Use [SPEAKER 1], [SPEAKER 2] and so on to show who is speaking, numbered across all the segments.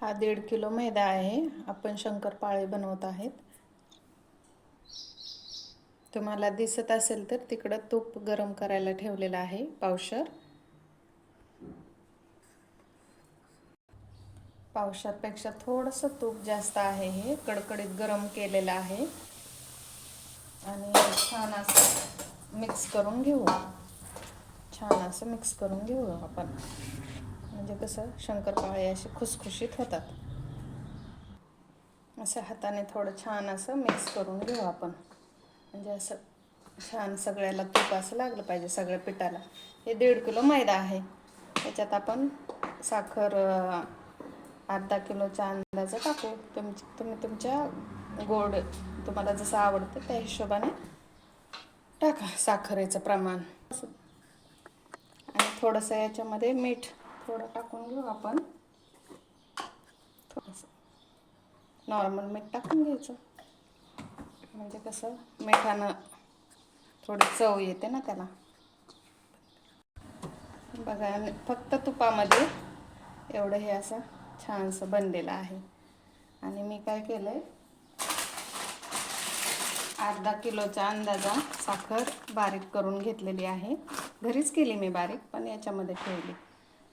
[SPEAKER 1] हा दीड किलो मैदा आहे. आपण शंकरपाळे बनवत आहेत. तुम्हाला दिसत असेल तर तिकडं तूप गरम करायला ठेवलेलं आहे पावशर. पावशरपेक्षा थोडंसं तूप जास्त आहे हे कडकडीत गरम केलेलं आहे. आणि छान असं मिक्स करून घेऊ. छान असं मिक्स करून घेऊ आपण. म्हणजे कसं शंकरपाळे असे खुसखुशीत होतात. असं हाताने थोडं छान असं मिक्स करून घेऊ आपण. म्हणजे असं छान सगळ्याला तूप असं लागलं पाहिजे सगळ्या पिठाला. हे दीड किलो मैदा आहे. त्याच्यात आपण साखर अर्धा किलोच्या अंदाजा टाकू. तुम तुम्ही तुमच्या गोड तुम्हाला जसं आवडतं त्या हिशोबाने टाका साखरेचं प्रमाण. आणि थोडंसं याच्यामध्ये मीठ थोडं टाकून घेऊ आपण. थोडंसं नॉर्मल मीठ टाकून घ्यायचं. म्हणजे कसं मिठानं थोडी चव येते ना त्याला. बघा फक्त तुपामध्ये एवढं हे असं छानसं बनलेलं आहे. आणि मी काय केलं आहे अर्धा किलोचा अंदाजा साखर बारीक करून घेतलेली आहे. घरीच केली मी बारीक पण याच्यामध्ये ठेवली.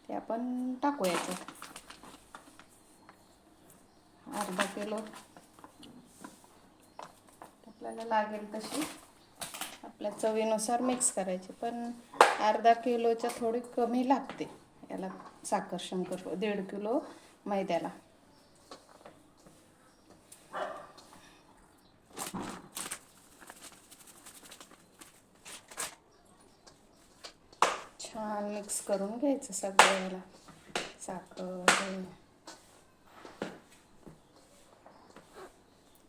[SPEAKER 1] ते आपण टाकू याचं अर्धा किलो. आपल्याला लागेल तशी. आपल्या चवीनुसार मिक्स करायची. पण अर्धा किलोच्या थोडी कमी लागते. याला साखर शंकर दीड किलो मैद्याला. छान मिक्स करून घ्यायचं सगळ्याला. साखर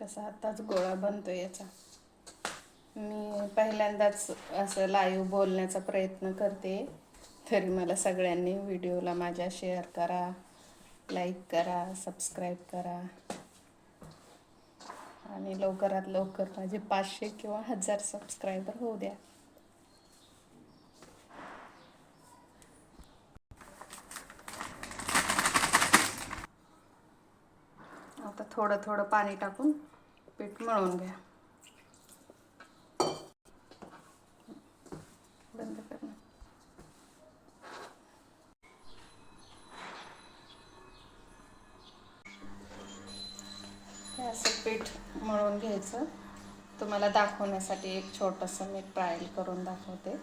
[SPEAKER 1] कसा आताच गोळा बनतो याचा. मी पहिल्यांदाच असं लाईव्ह बोलण्याचा प्रयत्न करते. तरी मला सगळ्यांनी व्हिडिओला माझ्या शेअर करा लाईक करा सबस्क्राईब करा. आणि लवकरात लवकर माझे पाचशे किंवा हजार सबस्क्रायबर होऊ द्या. थोडं थोडं पाणी टाकून पीठ मळून घ्या. बंद कर. असं पीठ मळून घ्यायचं. तुम्हाला दाखवण्यासाठी एक छोटंसं मी ट्रायल करून दाखवते.